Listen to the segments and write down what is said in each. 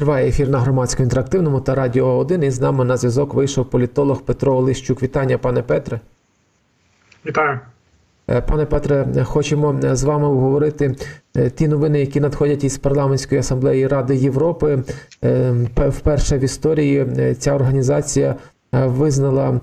Триває ефір на громадському інтерактивному та радіо 1. І з нами на зв'язок вийшов політолог Петро Олищук. Вітання, пане Петре. Вітаю. Е, Пане Петре, хочемо з вами обговорити е, ті новини, які надходять із парламентської асамблеї Ради Європи. Е, Вперше в історії ця організація визнала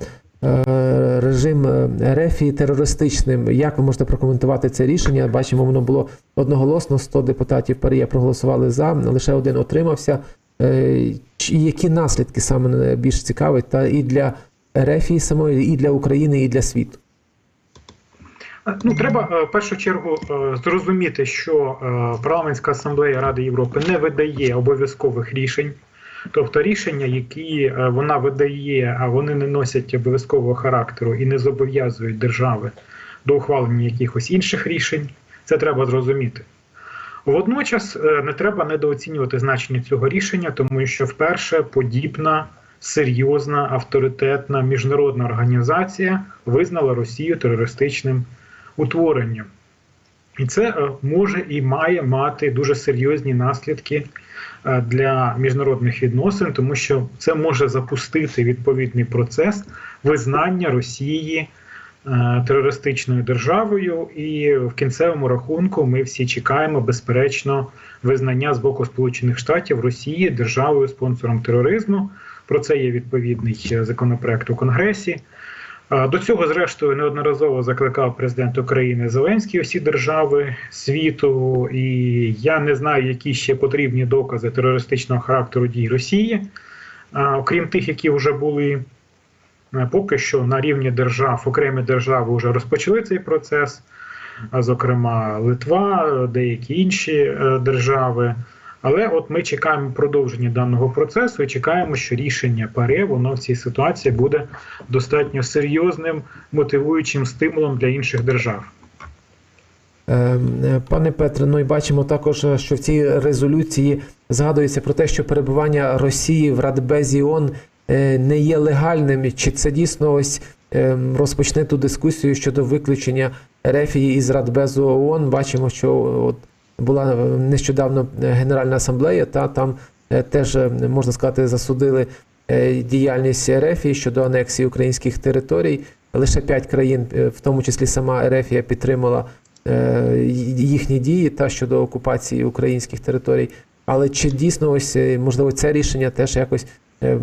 режим е, Рефії терористичним. Як ви можете прокоментувати це рішення? Бачимо, воно було одноголосно. 100 депутатів ПАРЄ проголосували за, лише один отримався. Е, Які наслідки саме більш цікавить та і для Рефії самої, і для України, і для світу? Ну, треба е, в першу чергу е, зрозуміти, що е, парламентська асамблея Ради Європи не видає обов'язкових рішень. Тобто рішення, які е, вона видає, а вони не носять обов'язкового характеру і не зобов'язують держави до ухвалення якихось інших рішень, це треба зрозуміти. Водночас е, не треба недооцінювати значення цього рішення, тому що вперше подібна серйозна авторитетна міжнародна організація визнала Росію терористичним утворенням. І це е, може і має мати дуже серйозні наслідки для міжнародних відносин, тому що це може запустити відповідний процес визнання Росії е, терористичною державою, і в кінцевому рахунку ми всі чекаємо безперечно визнання з боку Сполучених Штатів Росії державою спонсором тероризму. Про це є відповідний е, законопроект у Конгресі. До цього, зрештою, неодноразово закликав президент України Зеленський усі держави світу, і я не знаю, які ще потрібні докази терористичного характеру дій Росії, окрім тих, які вже були. Е, Поки що на рівні держав, окремі держави вже розпочали цей процес, зокрема Литва, деякі інші е, держави. Але от ми чекаємо продовження даного процесу і чекаємо, що рішення ПАРЕ воно в цій ситуації буде достатньо серйозним мотивуючим стимулом для інших держав. Е, е, Пане Петре, ну і бачимо також, е, що в цій резолюції згадується про те, що перебування Росії в Радбезі ООН е, не є легальним. Чи це дійсно ось е, розпочне ту дискусію щодо виключення Рефії із Радбезу ООН? Бачимо, що от була е, нещодавно Генеральна асамблея, та там е, теж е, можна сказати засудили е, діяльність Рефії щодо анексії українських територій. Лише п'ять країн, е, в тому числі сама Рефія, підтримала е, їхні дії та щодо окупації українських територій. Але чи дійсно ось е, можливо це рішення теж якось е, е,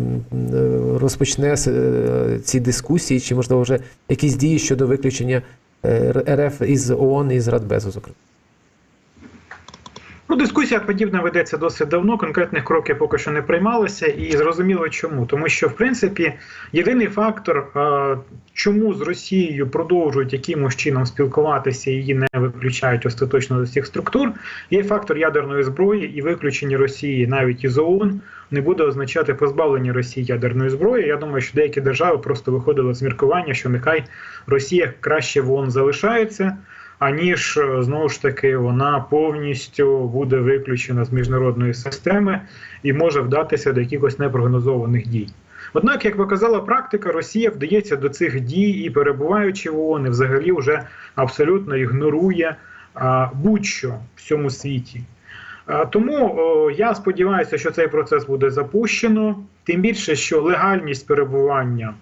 розпочне е, ці дискусії, чи можливо вже якісь дії щодо виключення е, РФ із ООН і з Радбезу, зокрема? Ну, дискусія подібна ведеться досить давно. Конкретних кроків поки що не приймалося, і зрозуміло чому. Тому що, в принципі, єдиний фактор, чому з Росією продовжують якимось чином спілкуватися, і її не виключають остаточно з усіх структур, є фактор ядерної зброї і виключення Росії навіть із ООН не буде означати позбавлення Росії ядерної зброї. Я думаю, що деякі держави просто виходили з міркування, що нехай Росія краще в ООН залишається аніж е, знову ж таки вона повністю буде виключена з міжнародної системи і може вдатися до якихось непрогнозованих дій. Однак, як показала практика, Росія вдається до цих дій і перебуваючи в ООН, і взагалі вже абсолютно ігнорує будь-що в цьому світі. Тому о, я сподіваюся, що цей процес буде запущено. Тим більше, що легальність перебування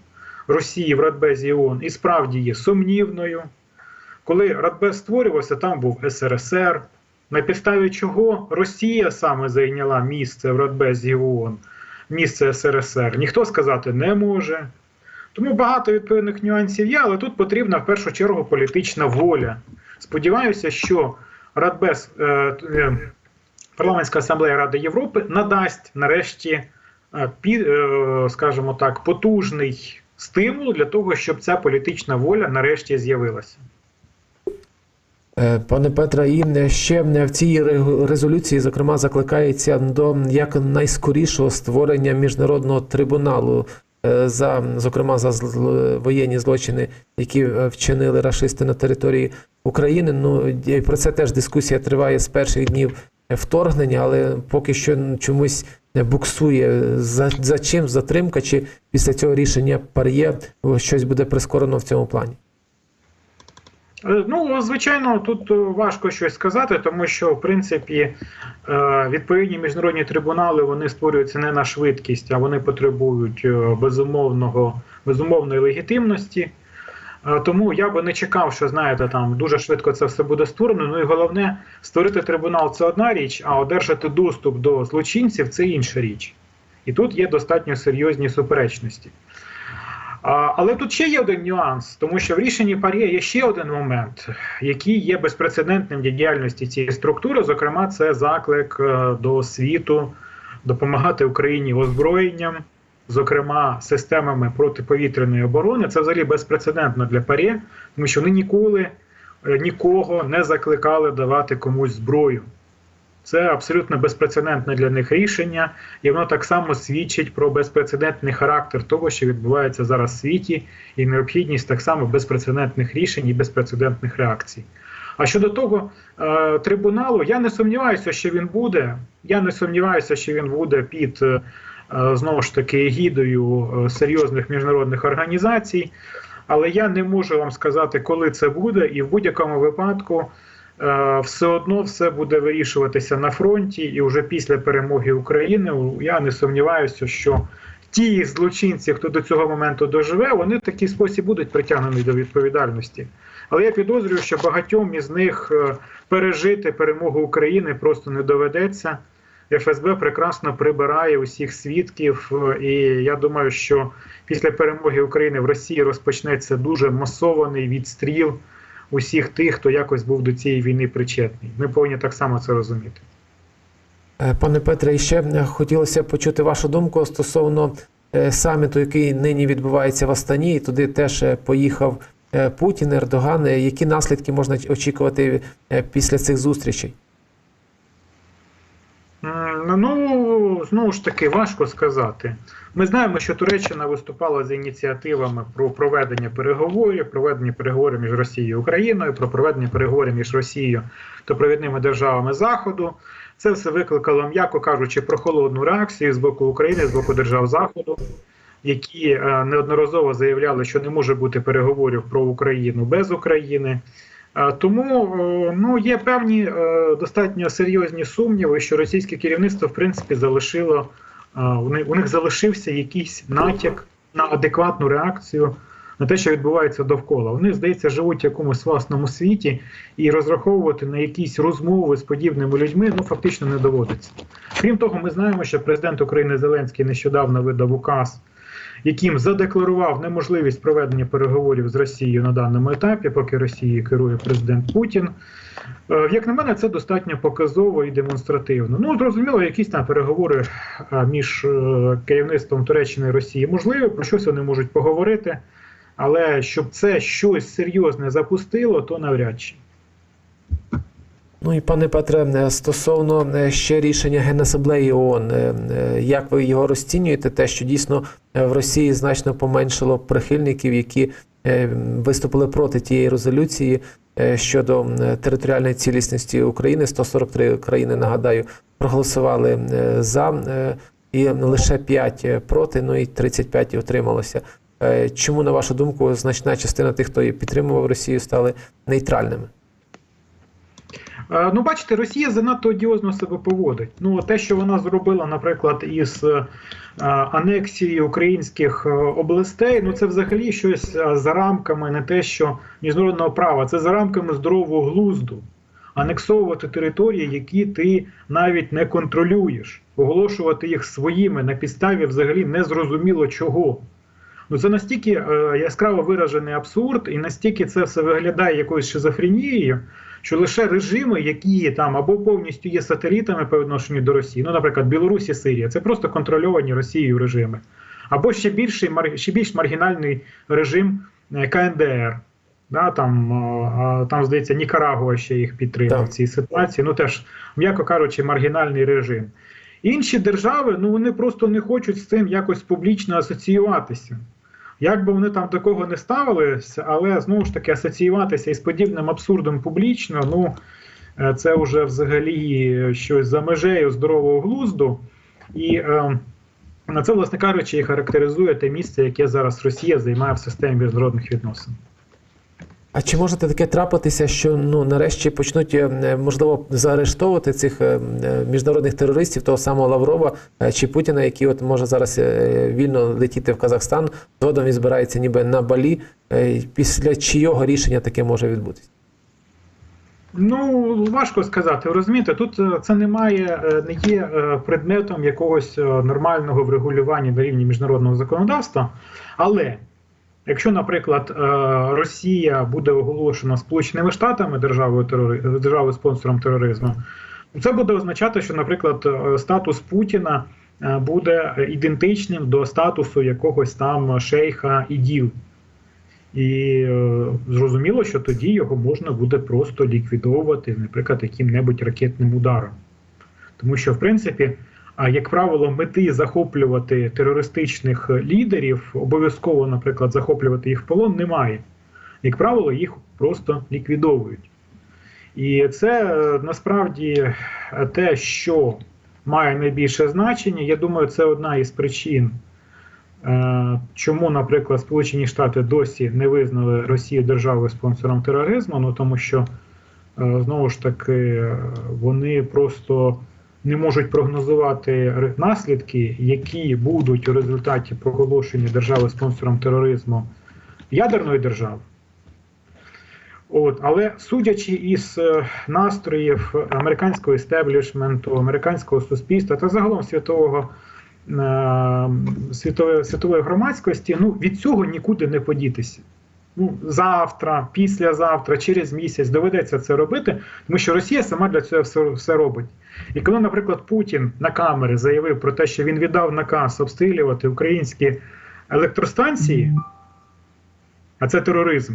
Росії в Радбезі ООН і справді є сумнівною. Коли Радбез створювався, там був СРСР, на підставі чого Росія саме зайняла місце в Радбезі ООН, місце СРСР, ніхто сказати не може. Тому багато відповідних нюансів є, але тут потрібна в першу чергу політична воля. Сподіваюся, що Радбез, е, е, парламентська асамблея Ради Європи надасть нарешті, е, під, е, скажімо так, потужний стимул для того, щоб ця політична воля нарешті з'явилася. Е, Пане Петре, і ще в цій ре- резолюції, зокрема, закликається до як найскорішого створення міжнародного трибуналу е, за зокрема за воєнні злочини, які е, вчинили рашисти на території України. Ну і про це теж дискусія триває з перших днів вторгнення, але поки що чомусь буксує. За, за чим затримка? Чи після цього рішення пар'є щось буде прискорено в цьому плані? Е, Ну, звичайно, тут е, важко щось сказати, тому що в принципі е, відповідні міжнародні трибунали вони створюються не на швидкість, а вони потребують безумовного безумовної легітимності. Тому я би не чекав, що знаєте, там дуже швидко це все буде створено. Ну і головне, створити трибунал це одна річ, а одержати доступ до злочинців це інша річ. І тут є достатньо серйозні суперечності. Але тут ще є один нюанс, тому що в рішенні Парі є ще один момент, який є безпрецедентним для діяльності цієї структури. Зокрема, це заклик е, до світу допомагати Україні озброєнням, зокрема системами протиповітряної оборони. Це взагалі безпрецедентно для Парі, тому що вони ніколи е, нікого не закликали давати комусь зброю. Це абсолютно безпрецедентне для них рішення, і воно так само свідчить про безпрецедентний характер того, що відбувається зараз в світі, і необхідність так само безпрецедентних рішень і безпрецедентних реакцій. А щодо того е, трибуналу, я не сумніваюся, що він буде. Я не сумніваюся, що він буде під е, знову ж таки егідою е, серйозних міжнародних організацій. Але я не можу вам сказати, коли це буде, і в будь-якому випадку все одно все буде вирішуватися на фронті, і вже після перемоги України я не сумніваюся, що ті злочинці, хто до цього моменту доживе, вони в такий спосіб будуть притягнені до відповідальності. Але я підозрюю, що багатьом із них е, пережити перемогу України просто не доведеться. ФСБ прекрасно прибирає усіх свідків, е, і я думаю, що після перемоги України в Росії розпочнеться дуже масований відстріл усіх тих, хто якось був до цієї війни причетний. Ми повинні так само це розуміти. Е, Пане Петре, і ще е, хотілося почути вашу думку стосовно е, саміту, який нині відбувається в Астані. І туди теж поїхав Путін, Ердоган. Які наслідки можна очікувати після цих зустрічей? М, Знову ж таки, важко сказати. Ми знаємо, що Туреччина виступала з ініціативами про проведення переговорів, проведення переговорів між Росією і Україною, про проведення переговорів між Росією та провідними державами Заходу. Це все викликало, м'яко кажучи, прохолодну реакцію з боку України, з боку держав Заходу, які е, неодноразово заявляли, що не може бути переговорів про Україну без України. Е, Тому е, ну, є певні е, достатньо серйозні сумніви, що російське керівництво в принципі залишило у них залишився якийсь натяк на адекватну реакцію на те, що відбувається довкола. Вони, здається, живуть в якомусь власному світі, і розраховувати на якісь розмови з подібними людьми ну фактично не доводиться. Крім того, ми знаємо, що президент України Зеленський нещодавно видав указ яким задекларував неможливість проведення переговорів з Росією на даному етапі, поки Росією керує президент Путін. Е, Як на мене, це достатньо показово і демонстративно. Ну, зрозуміло, якісь там переговори е, між е, керівництвом Туреччини і Росії можливі, про щось вони можуть поговорити, але щоб це щось серйозне запустило, то навряд чи. Ну і пане Петре, е, стосовно е, ще рішення Генасамблеї ООН, е, як ви його розцінюєте? Те, що дійсно в Росії значно поменшало прихильників, які виступили проти тієї резолюції щодо територіальної цілісності України. 143 країни, нагадаю, проголосували за, і лише 5 проти, ну і 35 утрималося. Е, Чому, на вашу думку, значна частина тих, хто підтримував Росію, стали нейтральними? Е, Ну, бачите, Росія занадто одіозно себе поводить. Ну, те, що вона зробила, наприклад, із е, анексією українських е, областей, ну це взагалі щось за рамками не те, що міжнародного права, це за рамками здорового глузду. Анексовувати території, які ти навіть не контролюєш, оголошувати їх своїми на підставі взагалі незрозуміло чого. Ну це настільки е, яскраво виражений абсурд, і настільки це все виглядає якоюсь шизофренією, що лише режими, які там або повністю є сателітами по відношенню до Росії, ну, наприклад, Білорусь і Сирія, це просто контрольовані Росією режими, або ще більший ще більш маргінальний режим е, КНДР. Да, там, е, е, там, здається, Нікарагуа ще їх підтримав в цій ситуації. Ну теж, м'яко кажучи, маргінальний режим. Інші держави, ну вони просто не хочуть з цим якось публічно асоціюватися. Як би вони там до кого не ставилися, але знову ж таки асоціюватися із подібним абсурдом публічно, ну е, це вже взагалі щось за межею здорового глузду. І е, на це, власне кажучи, і характеризує те місце, яке зараз Росія займає в системі міжнародних відносин. А чи може таке трапитися, що ну нарешті почнуть е, можливо заарештовувати цих е, е, міжнародних терористів, того самого Лаврова е, чи Путіна, який от може зараз е, вільно летіти в Казахстан, згодом він збирається ніби на Балі. Е, Після чийого рішення таке може відбутися? Ну, важко сказати. Розумієте, тут е, це не має, е, не є е, предметом якогось е, нормального врегулювання на рівні міжнародного законодавства. Але якщо, наприклад, е, Росія буде оголошена Сполученими Штатами державою терори... державою спонсором тероризму, це буде означати, що, наприклад, е, статус Путіна е, буде ідентичним до статусу якогось там шейха іділ. І зрозуміло, що тоді його можна буде просто ліквідовувати, наприклад, яким-небудь ракетним ударом. Тому що, в принципі, як правило, мети захоплювати терористичних лідерів, обов'язково, наприклад, захоплювати їх в полон немає. Як правило, їх просто ліквідовують. І це е, насправді те, що має найбільше значення. Я думаю, це одна із причин. Е, Чому, наприклад, Сполучені Штати досі не визнали Росію державою спонсором тероризму? Ну тому що е, знову ж таки вони просто не можуть прогнозувати наслідки, які будуть у результаті проголошення держави спонсором тероризму ядерної держави. От, але судячи із е, настроїв американського істеблішменту, американського суспільства та загалом світового е, світової, світової громадськості, ну від цього нікуди не подітися. Ну, завтра, післязавтра, через місяць доведеться це робити, тому що Росія сама для цього все, все робить. І коли, наприклад, Путін на камери заявив про те, що він віддав наказ обстрілювати українські електростанції, а це тероризм,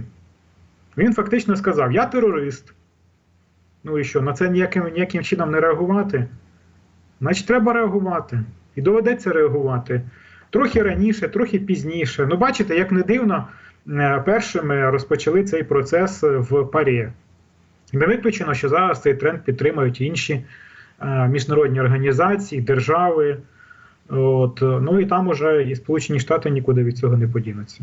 він фактично сказав: Я терорист. Ну і що, на це ніяким, ніяким чином не реагувати? Значить, треба реагувати. І доведеться реагувати. Трохи раніше, трохи пізніше. Ну, бачите, як не дивно, першими розпочали цей процес в парі. Не виключено, що зараз цей тренд підтримують інші е, міжнародні організації, держави. От, ну і там уже і Сполучені Штати нікуди від цього не подінуться.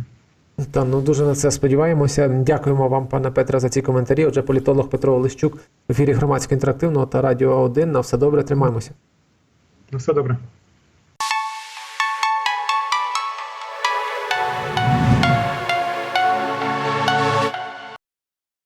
Та ну дуже на це сподіваємося. Дякуємо вам, пане Петре, за ці коментарі. Отже, політолог Петро Олещук в ефірі громадсько інтерактивного та радіо 1. На все добре, тримаємося. Ну, все добре.